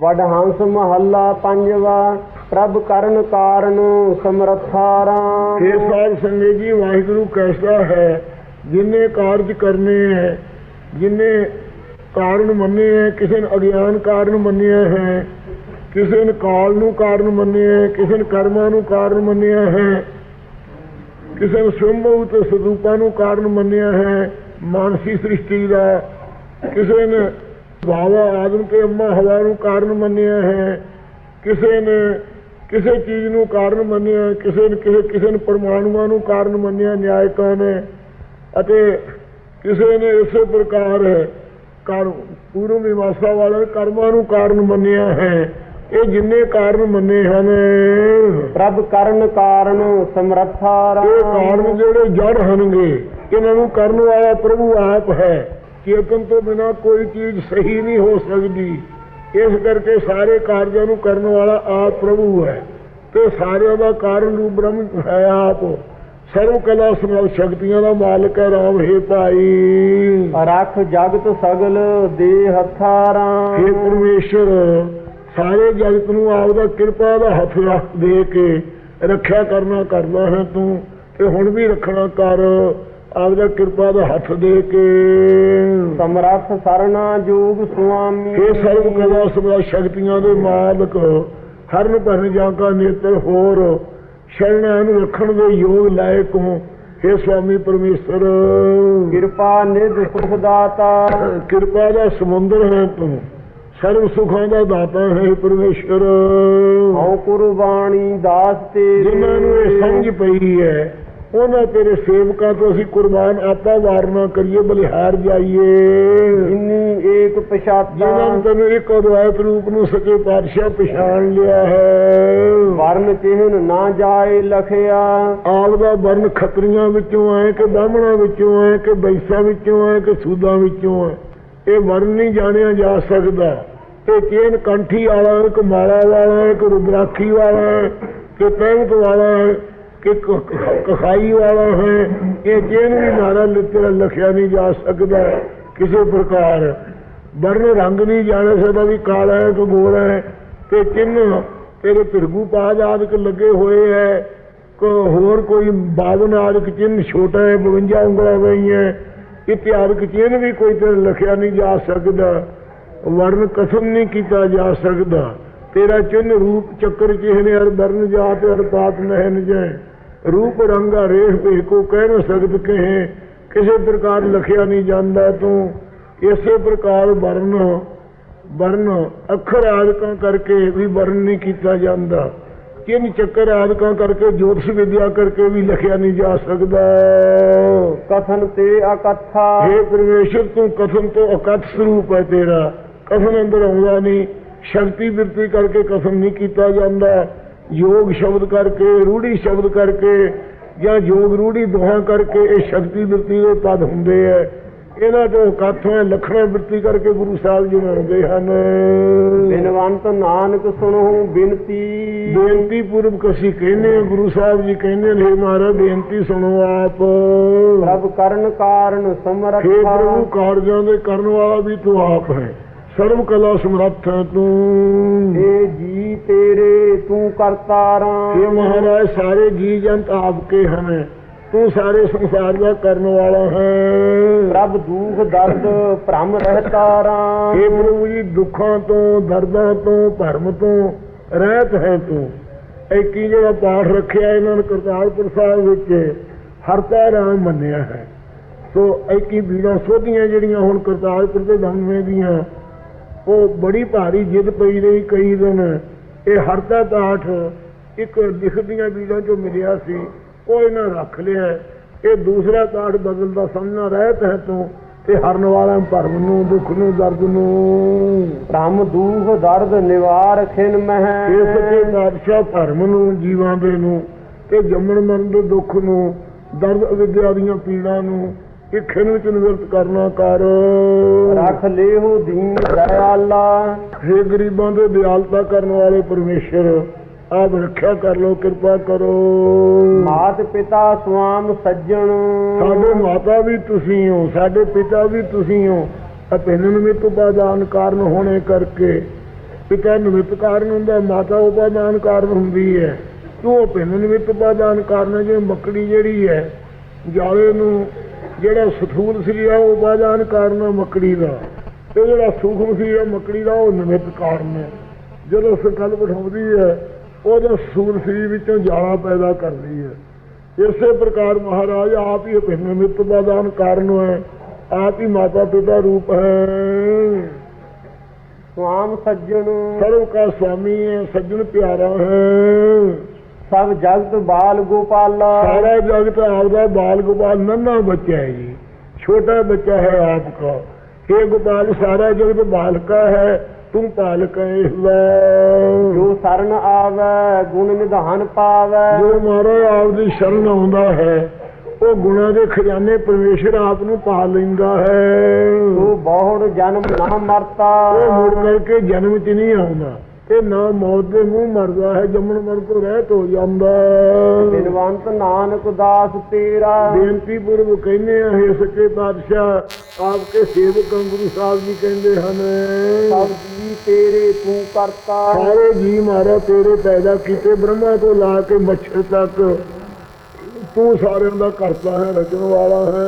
ਵਡ ਹੰਸ ਮਹੱਲਾ ਪੰਜਵਾ, ਪ੍ਰਭ ਕਰਨ ਕਾਰਨ ਸਮਰਥਾਰਾ। ਇਹ ਸਾਧ ਸੰਗਤ ਜੀ, ਵਾਹਿਗੁਰੂ ਕੈਸਾ ਹੈ? ਜਿਨੇ ਕਾਰਜ ਕਰਨੇ ਹੈ, ਜਿਨੇ ਕਾਰਨ ਮੰਨੇ ਹੈ, ਕਿਸੇ ਨੇ ਅਗਿਆਨ ਕਾਰਨ ਮੰਨਿਆ ਹੈ, ਕਿਸੇ ਨੇ ਕਾਲ ਨੂੰ ਕਾਰਨ ਮੰਨਿਆ ਹੈ, ਕਿਸੇ ਨੇ ਕਰਮਾਂ ਨੂੰ ਕਾਰਨ ਮੰਨਿਆ ਹੈ, ਕਿਸੇ ਨੇ ਸੰਭਵ ਤੇ ਸਰੂਪਾਂ ਨੂੰ ਕਾਰਨ ਮੰਨਿਆ ਹੈ, ਮਾਨਸੀ ਸ੍ਰਿਸ਼ਟੀ ਦਾ, ਕਿਸੇ ਨੇ ਬਾਵਾ ਆਦਮ ਤੇ ਅੰਮਾ ਹਵਾ ਨੂੰ ਕਾਰਨ ਮੰਨਿਆ ਹੈ। ਕਿਸੇ ਨੇ ਕਿਸੇ ਚੀਜ਼ ਨੂੰ ਕਾਰਨ ਮੰਨਿਆ ਕਿਸੇ ਨੇ ਕਿਸੇ ਕਿਸੇ ਨੇ ਪਰਮਾਣੂਆਂ ਨੂੰ ਕਾਰਨ ਮੰਨਿਆ ਨਿਆਇਕਾਂ ਨੇ। ਅਤੇ ਕਿਸੇ ਨੇ ਇਸੇ ਪ੍ਰਕਾਰ ਕਰ ਪੂਰਵ ਮੀਮਾਂਸਾ ਵਾਲੇ ਕਰਮਾਂ ਨੂੰ ਕਾਰਨ ਮੰਨਿਆ ਹੈ। ਇਹ ਜਿੰਨੇ ਕਾਰਨ ਮੰਨੇ ਹਨ। ਪ੍ਰਭ ਕਰਨ ਕਾਰਨ ਸਮਰਥਾਰਾ ਇਹ ਕਾਰਨ ਜਿਹੜੇ ਜੜ ਹਨਗੇ ਇਹਨਾਂ ਨੂੰ ਕਰਨ ਵਾਲਾ ਪ੍ਰਭੂ ਆਪ ਹੈ। ਚੇਤਨ ਤੋਂ ਬਿਨਾ ਕੋਈ ਚੀਜ਼ ਸਹੀ ਨਹੀਂ ਹੋ ਸਕਦੀ। ਇਸ ਕਰਕੇ ਸਾਰੇ ਕਾਰਜਾਂ ਨੂੰ ਕਰਨ ਵਾਲਾ ਆਪ ਪ੍ਰਭੂ ਹੈ ਤੇ ਸਾਰਿਆਂ ਦਾ ਕਾਰਨ ਰੂਪ ਬ੍ਰਹਮ ਹੈ ਆਪ। ਸਰਵ ਕਲਾ ਸਮਲ ਸ਼ਕਤੀਆਂ ਦਾ ਮਾਲਕ ਹੈ ਰਾਮ ਹੈ ਭਾਈ। ਰਖ ਜਗਤ ਸਗਲ ਦੇ ਹਥਾਰਾ। हे ਪਰਮੇਸ਼ਰ ਸਾਰੇ ਜਗਤ ਨੂੰ ਆਪਦਾ ਕਿਰਪਾ ਦਾ ਹੱਥ ਰੱਖ ਦੇ ਕੇ ਰੱਖਿਆ ਕਰਨਾ ਕਰਦਾ ਹੈ ਤੂੰ ਤੇ ਹੁਣ ਵੀ ਰੱਖਣਾ ਕਰ। ਆਪਦਾ ਕਿਰਪਾ ਦਾ ਹੱਥ ਦੇ ਕੇ। ਸਮਰਥ ਸਰਣਾ ਜੋਗ ਸੁਆਮੀ। ਇਹ ਸਰਵ ਕਲਾ ਸਮਾ ਸ਼ਕਤੀਆਂ ਦੇ ਮਾਲਕ ਹਰਨ ਭਰਨ ਜਾਂ ਕਾ ਨੇਤਰ ਹੋਰ ਸ਼ਰਣਾ ਨੂੰ ਰੱਖਣ ਦੇ ਯੋਗ ਲਾਇਕ ਹੋ। हे ਸੁਆਮੀ ਪਰਮੇਸ਼ਰ ਕਿਰਪਾ ਨਿਧ ਸੁਖ ਦਾਤਾ। ਕਿਰਪਾ ਦਾ ਸਮੁੰਦਰ ਹੈ ਤੂੰ ਸਰਵ ਸੁਖਾਂ ਦਾ ਦਾਤਾ ਹੈ ਪਰਮੇਸ਼ਰ ਹਉ ਕੁਰਬਾਨੀ ਦਾਸ ਤੇਰੇ। ਜਿਨ੍ਹਾਂ ਨੂੰ ਇਹ ਸਮਝ ਪਈ ਹੈ ਉਹਨਾਂ ਤੇਰੇ ਸੇਵਕਾਂ ਤੋਂ ਅਸੀਂ ਕੁਰਬਾਨ ਆਪਾ ਵਾਰਨਾ ਕਰੀਏ ਬਲਿਹਾਰ ਜਾਈਏ। ਇੰਨੀ ਏਕ ਪਛਾਤਾ ਜਿਨ੍ਹਾਂ ਨੂੰ ਤੈਨੂੰ ਇੱਕ ਅਦਵੈਤ ਰੂਪ ਨੂੰ ਸੱਚੇ ਪਾਤਸ਼ਾਹ ਪਛਾਣ ਲਿਆ ਹੈ। ਵਰਨ ਚਿਹਨ ਨਾ ਜਾਏ ਲਖਿਆ। ਆਪ ਦਾ ਵਰਨ ਖੱਤਰੀਆਂ ਵਿੱਚੋਂ ਹੈ ਕਿ ਬਾਹਮਣਾਂ ਵਿੱਚੋਂ ਹੈ ਕਿ ਬੈਸਾਂ ਵਿੱਚੋਂ ਹੈ ਕਿ ਸੂਦਾਂ ਵਿੱਚੋਂ ਹੈ ਇਹ ਵਰਨ ਨਹੀਂ ਜਾਣਿਆ ਜਾ ਸਕਦਾ। ਇਹ ਚੇਨ ਕੰਠੀ ਵਾਲਾ ਹੈ ਕਿ ਮਾਲਾ ਵਾਲਾ ਹੈ ਕਿ ਰੁਦਰਾਖੀ ਵਾਲਾ ਕਿ ਤੈਮਤ ਵਾਲਾ ਹੈ ਕਿ ਕਖਾਈ ਵਾਲਾ ਹੈ, ਇਹ ਚੇਨ ਵੀ ਨਾਰਾ ਤੇਰਾ ਲਖਿਆ ਨਹੀਂ ਜਾ ਸਕਦਾ ਕਿਸੇ ਪ੍ਰਕਾਰ। ਵਰਨ ਰੰਗ ਨਹੀਂ ਜਾਣ ਸਕਦਾ ਵੀ ਕਾਲਾ ਹੈ ਕਿ ਗੋਰਾ ਹੈ, ਤੇ ਚਿੰਨ੍ਹ ਤੇਰੇ ਭਿਰਗੂ ਪਾਜ ਆਦਿਕ ਲੱਗੇ ਹੋਏ ਹੈ। ਕੋ ਹੋਰ ਕੋਈ 52 ਆਦਿਕ ਚਿੰਨ੍ਹ ਛੋਟਾ ਹੈ 52 ਉਂਗਲਾਂ ਗਈਆਂ ਇਤਿਹਾਸਕ ਚਿੰਨ੍ਹ ਵੀ ਕੋਈ ਤੇ ਲਖਿਆ ਨਹੀਂ ਜਾ ਸਕਦਾ। ਵਰਨ ਕਸਮ ਨਹੀਂ ਕੀਤਾ ਜਾ ਸਕਦਾ। ਤੇਰਾ ਚਿੰਨ੍ਹ ਰੂਪ ਚੱਕਰ ਚਿਹਨੇ ਹਰ ਵਰਨ ਜਾਤ ਹਰ ਪਾਤ ਨਹਿਨ ਜੈ ਰੂਪ ਰੰਗਾ ਰੇਖ ਕੋ ਕਹਿ ਨਾ ਸਕਦ ਕਹੇ ਕਿਸੇ ਪ੍ਰਕਾਰ ਲਿਖਿਆ ਨਹੀਂ ਜਾਂਦਾ ਤੂੰ। ਇਸੇ ਪ੍ਰਕਾਰ ਵਰਨ ਵਰਨ ਅੱਖਰ ਆਦਿਕਾਂ ਕਰਕੇ ਵੀ ਵਰਨ ਨਹੀਂ ਕੀਤਾ ਜਾਂਦਾ। ਚਿੰਨ ਚੱਕਰ ਆਦਿਕਾਂ ਕਰਕੇ ਜੋਤਿਸ਼ ਵਿਦਿਆ ਕਰਕੇ ਵੀ ਲਿਖਿਆ ਨਹੀਂ ਜਾ ਸਕਦਾ। ਕਥਨ ਤੇ ਅਕਥਾ। हे ਪਰਮੇਸ਼ਰ ਤੂੰ ਕਥਨ ਤੋਂ ਅਕਥ ਸਰੂਪ ਹੈ ਤੇਰਾ। ਕਥਨ ਅੰਦਰ ਆਉਂਦਾ ਨਹੀਂ ਸ਼ਕਤੀ ਬਿਰਤੀ ਕਰਕੇ ਕਥਨ ਨਹੀਂ ਕੀਤਾ ਜਾਂਦਾ। ਯੋਗ ਸ਼ਬਦ ਕਰਕੇ ਰੂੜੀ ਸ਼ਬਦ ਕਰਕੇ ਜਾਂ ਯੋਗ ਰੂੜੀ ਦੋਹਾਂ ਕਰਕੇ ਇਹ ਸ਼ਕਤੀ ਬਿਰਤੀ ਦੇ ਪਦ ਹੁੰਦੇ ਐ ਇਹਨਾਂ ਤੋਂ ਕਥੋਂ ਲਖਣਾ ਬਿਰਤੀ ਕਰਕੇ ਗੁਰੂ ਸਾਹਿਬ ਜੀ ਬਣਦੇ ਹਨ। ਬਿਨਵੰਤ ਨਾਨਕ ਸੁਣੋ ਬਿਨਤੀ। ਬੇਨਤੀ ਪੂਰਵਕ ਅਸੀਂ ਕਹਿੰਦੇ ਹਾਂ ਗੁਰੂ ਸਾਹਿਬ ਜੀ ਕਹਿੰਦੇ ਨੇ ਮਹਾਰਾਜ ਬੇਨਤੀ ਸੁਣੋ ਆਪ। ਪ੍ਰਭ ਕਰਨ ਕਾਰਨ ਸਮਰਥ। ਪ੍ਰਭੂ ਕਾਰਜਾਂ ਦੇ ਕਰਨ ਵਾਲਾ ਵੀ ਤੂੰ ਆਪ ਹੈ। ਸਰਵ ਕਲਾ ਸਮਰੱਥ ਹੈ ਤੂੰ। ਏ ਜੀ ਤੇਰੇ ਤੂੰ ਕਰਤਾਰਾ हे ਮਹਾਰਾਜ ਸਾਰੇ ਜੀ ਜੰਤ ਆਪਕੇ ਹਨ। ਤੂੰ ਸਾਰੇ ਸੰਸਾਰ ਦਾ ਕਰਨ ਵਾਲਾ ਹੈ। ਪ੍ਰਭ ਦੁਖ ਦਰਦ ਭ੍ਰਮ ਰਹਿਤਾਰਾ हे ਪ੍ਰਭੂ ਜੀ ਦੁੱਖਾਂ ਤੋਂ ਦਰਦਾਂ ਤੋਂ ਭਰਮ ਤੋਂ ਰਹਿਤ ਹੈ ਤੂੰ। ਇਹ ਕੀ ਜਿਹੜਾ ਪਾਠ ਰੱਖਿਆ ਇਹਨਾਂ ਨੇ ਕਰਤਾਰਪੁਰ ਸਾਹਿਬ ਵਿੱਚ ਹਰਤਾ ਰਾਮ ਮੰਨਿਆ ਹੈ। ਸੋ ਇਹ ਕੀ ਬੀੜਾਂ ਸੋਧੀਆਂ ਜਿਹੜੀਆਂ ਹੁਣ ਕਰਤਾਰਪੁਰ ਦੇ ਦਮਵੇਂ ਦੀਆਂ ਉਹ ਬੜੀ ਭਾਰੀ ਜਿੱਦ ਪਈ ਰਹੀ ਕਈ ਦਿਨ। ਇਹ ਹਰਤਾ ਪਾਠ ਇੱਕ ਲਿਖਦੀਆਂ ਬੀੜਾਂ ਚੋਂ ਮਿਲਿਆ ਸੀ। ਉਹ ਇਹਨਾਂ ਰੱਖ ਲਿਆ। ਇਹ ਦੂਸਰਾ ਪਾਠ ਬਦਲਦਾ ਸਮਝਣਾ ਰਹਿਤ ਹੈ ਤੂੰ ਤੇ ਹਰਨ ਵਾਲਾ ਭਰਮ ਨੂੰ ਦੁੱਖ ਨੂੰ ਦਰਦ ਨੂੰ। ਭ੍ਰਮ ਦੁਖ ਦਰਦ ਨਿਵਾਰ ਖਿਨ ਮਹਿ। ਇਹ ਸੱਚੇ ਪਾਤਸ਼ਾਹ ਭਰਮ ਨੂੰ ਜੀਵਾਂ ਦੇ ਨੂੰ ਤੇ ਜੰਮਣ ਮਰਨ ਦੇ ਦੁੱਖ ਨੂੰ ਦਰਦ ਅਵਿਦਿਆ ਦੀਆਂ ਪੀੜਾਂ ਨੂੰ ਇਹ ਖਿਨ ਵਿੱਚ ਨਿਵਰਤ ਕਰਨਾ ਕਰ। ਰਖ ਲੇਹੁ ਦੀਨ ਦਇਆਲਾ। ਹੇ ਗਰੀਬਾਂ ਦੇ ਦਿਆਲਤਾ ਕਰਨ ਵਾਲੇ ਪਰਮੇਸ਼ਰ ਆਪ ਰੱਖਿਆ ਕਰ ਲੋ ਕਿਰਪਾ ਕਰੋ। ਮਾਤ ਪਿਤਾ ਸੁਆਮ ਸੱਜਣ। ਸਾਡੇ ਮਾਤਾ ਵੀ ਤੁਸੀਂ ਹੋ ਸਾਡੇ ਪਿਤਾ ਵੀ ਤੁਸੀਂ ਹੋ ਅਪਿੰਨ ਨਿਮਿਤ ਉਪਾਦਾਨ ਕਾਰਨ ਹੋਣੇ ਕਰਕੇ ਪਿਤਾ ਨਿਮਿਤ ਕਾਰਨ ਹੁੰਦਾ ਮਾਤਾ ਉਪਾਦਾਨ ਕਾਰਨ ਹੁੰਦੀ ਹੈ। ਤੂੰ ਪਿੰਡ ਨਿਮਿਤ ਉਪਾਦਾਨ ਕਾਰਨ ਜਿਵੇਂ ਮੱਕੜੀ ਜਿਹੜੀ ਹੈ ਜਾਲੇ ਨੂੰ ਜਿਹੜਾ ਸਥੂਲ ਆ ਉਹ ਉਪਾਦਾਨ ਕਾਰਨ ਮੱਕੜੀ ਦਾ। ਤੇ ਜਿਹੜਾ ਸੂਖਮ ਸਰੀਰ ਹੈ ਮੱਕੜੀ ਦਾ ਉਹ ਨਿਮਿਤ ਕਾਰਨ ਹੈ ਜਦੋਂ ਸੰਕਲਪ ਉਠਾਉਂਦੀ ਹੈ ਉਹਦਾ ਸੂਲ ਸਰੀਰ ਵਿੱਚੋਂ ਜਾਲਾ ਪੈਦਾ ਕਰਦੀ ਹੈ ਇਸੇ ਪ੍ਰਕਾਰ ਮਹਾਰਾਜ ਆਪ ਹੀ ਅਭਿੰਨ ਨਿਮਿਤ ਉਪਾਦਾਨ ਕਾਰਨ ਹੈ ਆਪ ਹੀ ਮਾਤਾ ਪਿਤਾ ਰੂਪ ਹੈ। ਸੁਆਮ ਸੱਜਣ। ਸਰਵ ਕਾ ਸੁਆਮੀ ਹੈ ਸੱਜਣ ਪਿਆਰਾ ਹੈ। ਸਭ ਜਗਤ ਬਾਲ ਗੋਪਾਲਾ। ਸਾਰਾ ਜਗਤ ਆਪਦਾ ਬਾਲ ਗੋਪਾਲ ਨੰਨਾ ਬੱਚਾ ਹੈ ਜੀ। ਛੋਟਾ ਬੱਚਾ ਹੈ ਆਪਕਾ हे ਗੋਪਾਲ ਸਾਰਾ ਜਗਤ ਬਾਲਕਾ ਹੈ ਤੂੰ ਪਾਲਕ ਹੈ ਇਸਦਾ ਜੋ ਸਰਨ ਆਵੈ ਗੁਣ ਨਿਧਾਨ ਪਾਵੈ। ਜੋ ਮਹਾਰਾਜ ਆਪਦੀ ਸ਼ਰਨ ਆਉਂਦਾ ਹੈ ਉਹ ਗੁਣਾ ਦੇ ਖਜ਼ਾਨੇ ਪਰਮੇਸ਼ਰ ਆਪ ਨੂੰ ਪਾ ਲੈਂਦਾ ਹੈ। ਤੂੰ ਬਹੁੜ ਜਨਮ ਨਾ ਮਰਤਾ। ਉਹ ਮੁੜ ਕਰਕੇ ਜਨਮ ਚ ਨਹੀਂ ਆਉਂਦਾ। ਇਹ ਨਾ ਮੌਤ ਦੇ ਮੂੰਹ ਮਰਦਾ ਹੈ ਜੰਮਣ ਮਰ ਤੋਂ ਰਹਿਤ ਹੋ ਜਾਂਦਾ। ਬਿਨਵੰਤ ਨਾਨਕ ਦਾਸ ਤੇਰਾ। ਬੇਨਤੀ ਪੂਰਵ ਕਹਿੰਦੇ ਆ ਹੈ ਸੱਚੇ ਪਾਤਸ਼ਾਹ ਆਪਕੇ ਸੇਵਕ ਗੁਰੂ ਸਾਹਿਬ ਜੀ ਕਹਿੰਦੇ ਹਨ। ਸਭ ਜੀ ਤੇਰੇ ਤੂੰ ਕਰਤਾ ਸਾਰੇ ਜੀ ਮਾਰਾ ਤੇਰੇ ਪੈਦਾ ਕੀਤੇ ਬ੍ਰਹਮਾ ਤੋਂ ਲਾ ਕੇ ਮੱਛਰ ਤੱਕ ਤੂੰ ਸਾਰਿਆਂ ਦਾ ਕਰਤਾ ਹੈ ਰਚਣ ਵਾਲਾ ਹੈ।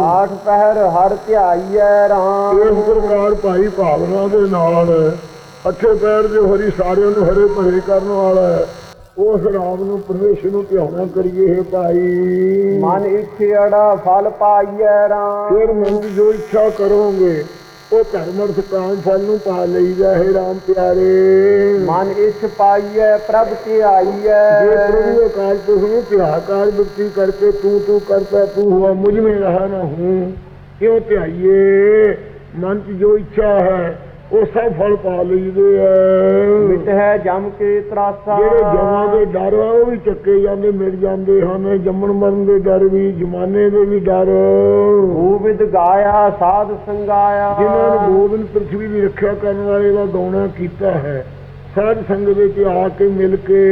ਆਠ ਪਹਿਰ ਹਰ ਧਿਆਈਐ ਰਾਮ। ਇਸ ਪ੍ਰਕਾਰ ਭਾਈ ਭਾਵਨਾ ਦੇ ਨਾਲ ਅੱਠੇ ਪੈਰ ਦੇ ਹਰੀ ਸਾਰਿਆਂ ਨੂੰ ਹਰੇ ਭਰੇ ਕਰਨ ਵਾਲਾ ਹੈ। ਉਸ ਰਾਮ ਨੂੰ ਪਰਮੇਸ਼ਰ ਨੂੰ ਧਿਆਉਣਾ ਕਰੀਏ ਹੈ ਭਾਈ। ਮਨ ਇਛੜਾ ਫਲ ਪਾਈਐ ਰਾਮ। ਫਿਰ ਮਨ ਜੋ ਇੱਛਾ ਕਰੋਗੇ ਉਹ ਧਰਮ ਅਰਥ ਪ੍ਰਾਣ ਫਲ ਨੂੰ ਪਾ ਲਈਦਾ ਹੈ RAM ਪਿਆਰੇ। ਮਨ ਇਸ ਪਾਈਐ ਪ੍ਰਭ ਤੇ ਆਈਐ ਜੇ ਪ੍ਰਭੂ ਅਕਾਲ ਪੁਰਖ ਨੂੰ ਧਿਆਕਾਰ ਬੁੱਧੀ ਕਰਕੇ ਤੂੰ ਤੂੰ ਕਰਤਾ ਤੂੰ ਹੁਆ ਮੁਝ ਮੈਂ ਰਹਾ ਨਾ ਹੂੰ ਕਿਉਂ ਧਿਆਈਏ? ਮਨ ਦੀ ਜੋ ਇੱਛਾ ਹੈ ਉਹ ਸਭ ਫਲ ਪਾ ਲਈਦੇ ਮਿਟ ਹੈ ਜਮ ਕੇ ਤਰਾਸਾ। ਜਿਹੜੇ ਜਮਾਂ ਦੇ ਡਰ ਆ ਉਹ ਵੀ ਚੱਕੇ ਜਾਂਦੇ ਮਿਲ ਜਾਂਦੇ ਹਨ। ਜੰਮਣ ਮਰਨ ਦੇ ਡਰ ਵੀ ਜਮਾਨੇ ਦੇ ਵੀ ਡਰ। ਗੋਬਿੰਦ ਗਾਇਆ ਸਾਧ ਸੰਗਾਇਆ। ਜਿਨ੍ਹਾਂ ਨੂੰ ਗੋਬਿੰਦ ਪ੍ਰਿਥਵੀ ਦੀ ਰੱਖਿਆ ਕਰਨ ਵਾਲੇ ਦਾ ਗਾਉਣਾ ਕੀਤਾ ਹੈ ਸਾਧ ਸੰਗਤ ਵਿੱਚ ਆ ਕੇ ਮਿਲ ਕੇ।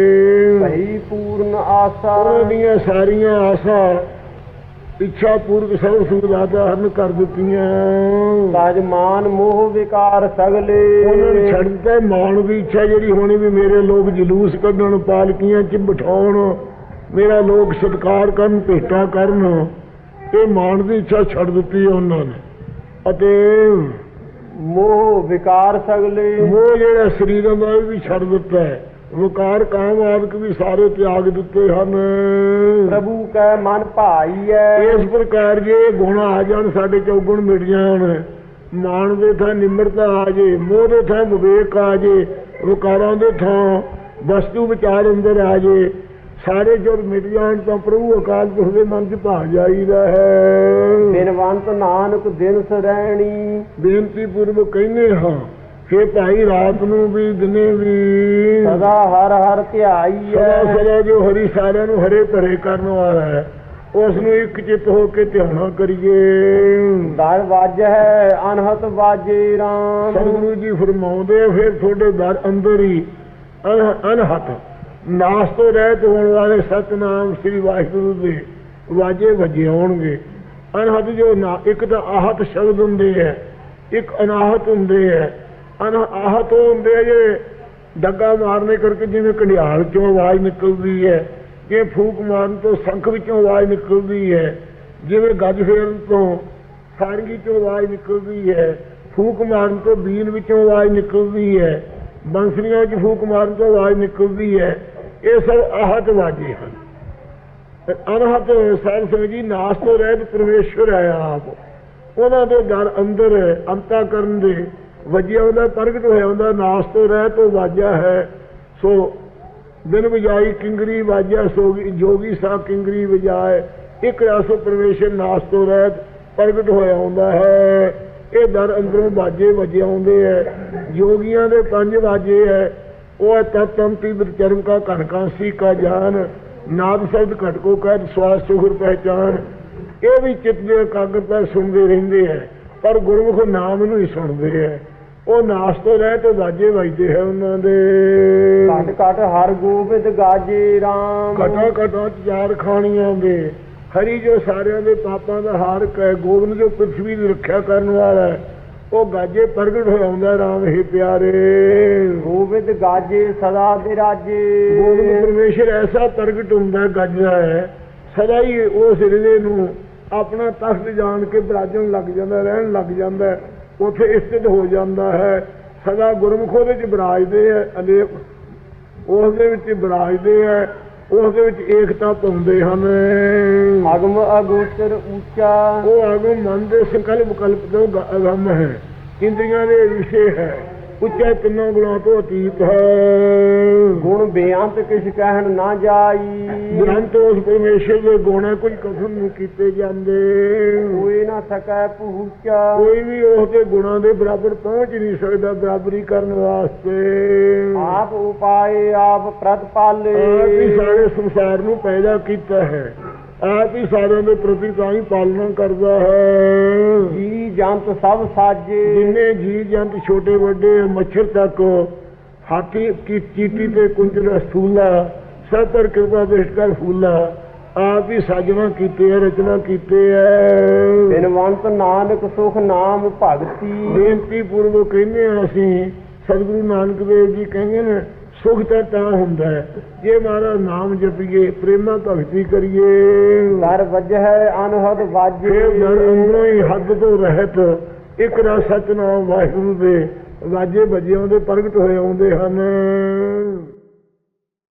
ਭਈ ਪੂਰਨ ਆਸਾ। ਉਹਨਾਂ ਦੀਆਂ ਸਾਰੀਆਂ ਆਸਾਂ ਇੱਛਾ ਪੂਰਕ ਸਭ ਸੁਖਦਾਤਾ ਹਨ ਕਰ ਦਿੱਤੀਆਂ। ਸਾਜ ਮਾਨ ਮੋਹ ਵਿਕਾਰ ਸਗਲੇ। ਉਹਨਾਂ ਨੇ ਛੱਡ ਦਿੱਤਾ ਮਾਣ ਦੀ ਇੱਛਾ ਜਿਹੜੀ ਹੋਣੀ ਵੀ ਮੇਰੇ ਲੋਕ ਜਲੂਸ ਕੱਢਣ ਪਾਲਕੀਆਂ 'ਚ ਬਿਠਾਉਣ ਮੇਰਾ ਲੋਕ ਸਤਿਕਾਰ ਕਰਨ ਭੇਟਾ ਕਰਨ ਇਹ ਮਾਣ ਦੀ ਇੱਛਾ ਛੱਡ ਦਿੱਤੀ ਉਹਨਾਂ ਨੇ। ਅਤੇ ਮੋਹ ਵਿਕਾਰ ਸਗਲੇ। ਉਹ ਜਿਹੜਾ ਸਰੀਰਾਂ ਦਾ ਵੀ ਛੱਡ ਦਿੱਤਾ ਹੈ। ਵਿਕਾਰ ਕਾਮ ਆਦਿਕ ਵੀ ਸਾਰੇ ਤਿਆਗ ਦਿੱਤੇ ਹਨ। ਪ੍ਰਭੂ ਕੈ ਮਨ ਭਾਈਐ। ਇਸ ਪ੍ਰਕਾਰ ਜੇ ਗੁਣ ਆ ਜਾਣ ਸਾਡੇ ਚੌਗੁਣ ਮਿਟ ਜਾਣ। ਮਾਨ ਦੇ ਥਾਂ ਨਿਮਰਤਾ ਆ ਜੇ ਮੋਹ ਦੇ ਥਾਂ ਵਿਵੇਕ ਆ ਜੇ ਵਿਕਾਰਾਂ ਦੇ ਥਾਂ ਵਸਤੂ ਵਿਚਾਰ ਅੰਦਰ ਆ ਜੇ ਸਾਰੇ ਜੁਰ ਮਿਟ ਜਾਣ ਤਾਂ ਪ੍ਰਭੂ ਅਕਾਲ ਪੁਰਖ ਦੇ ਮਨ 'ਚ ਭਾ ਜਾਈਦਾ ਹੈ। ਬਿਨਵੰਤ ਨਾਨਕ ਦਿਨ ਸਰੈਣੀ ਬੇਨਤੀ ਪੂਰਵਕ ਕਹਿੰਦੇ ਹਾਂ ਕਿ ਭਾਈ ਰਾਤ ਨੂੰ ਵੀ ਦਿਨੇ ਵੀ ਸਦਾ ਹਰ ਹਰ ਸਦਾ ਧਿਆਈਐ ਸਦਾ ਜੋ ਹਰੀ ਸਾਰਿਆਂ ਨੂੰ ਹਰੇ ਭਰੇ ਕਰਨ ਵਾਲਾ ਹੈ ਉਸ ਨੂੰ ਇੱਕ ਚਿੱਤ ਹੋ ਕੇ ਧਿਆਨਾ ਕਰੀਏ। ਦਰ ਵੱਜ ਹੈ ਅਨਹਤ ਵਾਜੇ ਰਾਮ। ਸਤਿਗੁਰੂ ਜੀ ਫਰਮਾਉਂਦੇ ਫਿਰ ਤੁਹਾਡੇ ਦਰ ਅੰਦਰ ਹੀ ਅਨ- ਅਨਹਤ ਨਾਸ ਤੋਂ ਰਹਿਤ ਹੋਣ ਵਾਲੇ ਸਤਨਾਮ ਸ੍ਰੀ ਵਾਹਿਗੁਰੂ ਦੇ ਵਾਜੇ ਵਜੇ ਆਉਣਗੇ। ਅਨਹਤ ਜੋ ਨਾ ਇੱਕ ਤਾਂ ਆਹਤ ਸ਼ਬਦ ਹੁੰਦੇ ਹੈ ਇੱਕ ਅਨਾਹਤ ਹੁੰਦੇ ਹੈ ਅਨ ਹੁੰਦੇ ਆ ਜੇ ਡੱਗਾ ਮਾਰਨੇ ਕਰਕੇ ਜਿਵੇਂ ਕੰਡਿਆਲ ਚੋਂ ਆਵਾਜ਼ ਨਿਕਲਦੀ ਹੈ ਜੇ ਫੂਕ ਮਾਰਨ ਤੋਂ ਸੰਖ ਵਿੱਚੋਂ ਆਵਾਜ਼ ਨਿਕਲਦੀ ਹੈ, ਜਿਵੇਂ ਗੱਜ ਫੇਰਨ ਤੋਂ ਸਾਰੰਗੀ ਚੋਂ ਆਵਾਜ਼ ਨਿਕਲਦੀ ਹੈ, ਫੂਕ ਮਾਰਨ ਤੋਂ ਬੀਨ ਵਿੱਚੋਂ ਆਵਾਜ਼ ਨਿਕਲਦੀ ਹੈ, ਬੰਸਰੀਆਂ ਵਿੱਚ ਫੂਕ ਮਾਰਨ ਤੋਂ ਆਵਾਜ਼ ਨਿਕਲਦੀ ਹੈ, ਇਹ ਸਭ ਆਹਤ ਵਾਜੇ ਹਨ। ਅਨਹਤ ਸਾਧ ਸੰਗਤ ਜੀ, ਨਾਸ ਤੋਂ ਰਹਿਤ ਪਰਮੇਸ਼ਵਰ ਹੈ ਆਪ। ਉਹਨਾਂ ਦੇ ਘਰ ਅੰਦਰ ਅੰਤਾ ਕਰਨ ਦੇ ਵਜਿਆ ਉਹਦਾ, ਪ੍ਰਗਟ ਹੋਇਆ ਹੁੰਦਾ ਨਾਸ ਤੋਂ ਰਹਿਤ ਉਹ ਵਾਜਾ ਹੈ। ਸੋ ਦਿਨ ਵਜਾਈ ਕਿੰਗਰੀ ਵਾਜਿਆ, ਸੋਗੀ, ਜੋਗੀ ਸਾ ਕਿੰਗਰੀ ਵਜਾਏ। ਇੱਕ ਰਸੋ ਪਰਮੇਸ਼ਰ ਨਾਸ ਤੋਂ ਰਹਿਤ, ਪ੍ਰਗਟ ਹੋਇਆ ਹੁੰਦਾ ਹੈ। ਇਹ ਦਰ ਅੰਦਰੋਂ ਵਾਜੇ, ਵਜੇ ਆਉਂਦੇ ਹੈ। ਜੋਗੀਆਂ ਦੇ ਪੰਜ ਵਾਜੇ ਹੈ। ਉਹ ਹੈ ਤਤਮ ਤੀਬਰ ਚਰਮ ਕਾ ਕਣਕਾਂਸੀ ਕਾ ਜਾਨ। ਨਾਦ ਸ਼ਬਦ ਘਟ ਕੋ ਕਹਿ ਸਵਾਸ ਸੁਖਰ ਪਹਿਚਾਨ। ਇਹ ਵੀ ਚਿੱਤ ਦੇ ਇਕਾਗਰਤਾ ਸੁਣਦੇ ਰਹਿੰਦੇ ਹੈ। ਪਰ ਗੁਰਮੁਖ ਨਾਮ ਨੂੰ ਹੀ ਸੁਣਦੇ ਹੈ। ਉਹ ਨਾਸ ਤੋਂ ਰਹਿ ਤੇ ਵਾਜੇ ਵੱਜਦੇ ਹੈ ਉਹਨਾਂ ਦੇ। ਘਟ ਘਟ ਹਰ ਗੋਬਿੰਦ ਗਾਜੇ ਰਾਮ। ਕਟਾ ਕਟਾ ਚਾਰ ਖਾਣੀਆਂ ਦੇ। ਹਰੀ ਜੋ ਸਾਰਿਆਂ ਦੇ ਪਾਪਾਂ ਦਾ ਹਾਰ ਹੈ ਗੋਬਿੰਦ ਜੋ ਪ੍ਰਿਥਵੀ ਦੀ ਰੱਖਿਆ ਕਰਨ ਵਾਲਾ ਹੈ ਉਹ ਗਾਜੇ ਪ੍ਰਗਟ ਹੋਉਂਦਾ ਰਾਮ ਹੀ ਪਿਆਰੇ। ਗੋਬਿੰਦ ਗਾਜੇ ਸਦਾ ਦੇ ਰਾਜੇ। ਗੋਬਿੰਦ ਪਰਮੇਸ਼ਰ ਐਸਾ ਪ੍ਰਗਟ ਹੁੰਦਾ ਗੱਜਦਾ ਹੈ ਸਦਾ ਹੀ ਉਸ ਹਿਰਦੇ ਨੂੰ ਆਪਣਾ ਤਖਤ ਜਾਣ ਕੇ ਬਰਾਜਣ ਲੱਗ ਜਾਂਦਾ ਰਹਿਣ ਲੱਗ ਜਾਂਦਾ ਉੱਥੇ ਸਥਿਤ ਹੋ ਜਾਂਦਾ ਹੈ। ਸਦਾ ਗੁਰਮੁਖੋ ਦੇ ਵਿੱਚ ਬਰਾਜਦੇ ਹੈ ਅਨੇਕ ਉਸ ਦੇ ਵਿੱਚ ਬਰਾਜਦੇ ਹੈ ਉਸ ਦੇ ਵਿੱਚ ਏਕਤਾ ਪਾਉਂਦੇ ਹਨ। ਅਗਮ ਅਗੋਚਰ ਉੱਚਾ। ਉਹ ਆਗੂ ਮਨ ਦੇ ਸੰਕਲਪ ਕਲਪ ਤੋਂ ਅਗੰਮ ਹੈ। ਇੰਦਰੀਆਂ ਦੇ ਵਿਸ਼ੇ ਹੈ। ਉੱਚਾ ਤਿੰਨੋਂ ਗੁਣਾਂ ਤੋਂ ਅਤੀਤ ਹੈ। ਗੁਣ ਬੇਅੰਤ ਕਿਛ ਕਹਿਣ ਨਾ ਜਾਈ। ਗ੍ਰੰਥ ਉਸ ਪਰਮੇਸ਼ਰ ਦੇ ਗੁਣ ਕੁਝ ਕਥਨ ਨਹੀਂ ਕੀਤੇ ਜਾਂਦੇ। ਕੋਈ ਨਾ ਸਕੈ ਪੂਚਾ ਕੋਈ ਵੀ ਉਸ ਦੇ ਗੁਣਾਂ ਦੇ ਬਰਾਬਰ ਪਹੁੰਚ ਨਹੀਂ ਸਕਦਾ ਬਰਾਬਰੀ ਕਰਨ ਵਾਸਤੇ। ਆਪ ਉਪਾਏ ਆਪ ਪ੍ਰਤਪਾਲੇ। ਆਪ ਹੀ ਸਾਰੇ ਸੰਸਾਰ ਨੂੰ ਪੈਦਾ ਕੀਤਾ ਹੈ। ਆਪ ਹੀ ਸਾਰਿਆਂ ਦੇ ਪ੍ਰਤੀ ਤਾਂ ਹੀ ਪਾਲਣਾ ਕਰਦਾ ਹੈ। ਜੀ ਜੰਤ ਸਭ ਸਾਜੇ। ਜਿੰਨੇ ਜੀ ਜੰਤ ਛੋਟੇ ਵੱਡੇ ਮੱਛਰ ਤੱਕ ਹਾਥੀ ਕੀ ਚੀਟੀ ਤੇ ਕੁੰਜਰਾ ਸੂਲਾ ਸਭ ਪਰ ਕਿਰਪਾ ਦ੍ਰਿਸ਼ਟ ਕਰ ਫੂਲਾ ਆਪ ਹੀ ਸਾਜਣਾ ਕੀਤੇ ਹੈ ਰਚਨਾ ਕੀਤੇ ਹੈ ਬਿਨਵੰਤ ਨਾਨਕ ਸੁਖ ਨਾਮ ਭਗਤੀ। ਬੇਨਤੀ ਪੂਰਵਕ ਕਹਿੰਦੇ ਹਾਂ ਅਸੀਂ ਸਤਿਗੁਰੂ ਨਾਨਕ ਦੇਵ ਜੀ ਕਹਿੰਦੇ ਨੇ ਸੁਖ ਤਾਂ ਤਾਂ ਹੁੰਦਾ ਹੈ। ਜੇ ਮਹਾਰਾਜ ਨਾਮ ਜਪੀਏ ਪ੍ਰੇਮਾ ਭਗਤੀ ਕਰੀਏ। ਕਰ ਵਜਹਿ ਅਨਹਦ ਵਾਜੇ। ਦਰ ਅੰਦਰੋਂ ਹੀ ਹੱਦ ਤੋਂ ਰਹਿਤ ਇੱਕ ਰਾ ਸਤਨਾਮ ਵਾਹਿਗੁਰੂ ਦੇ ਵਾਜੇ ਵੱਜੇ ਆਉਂਦੇ ਪ੍ਰਗਟ ਹੋਏ ਆਉਂਦੇ ਹਨ।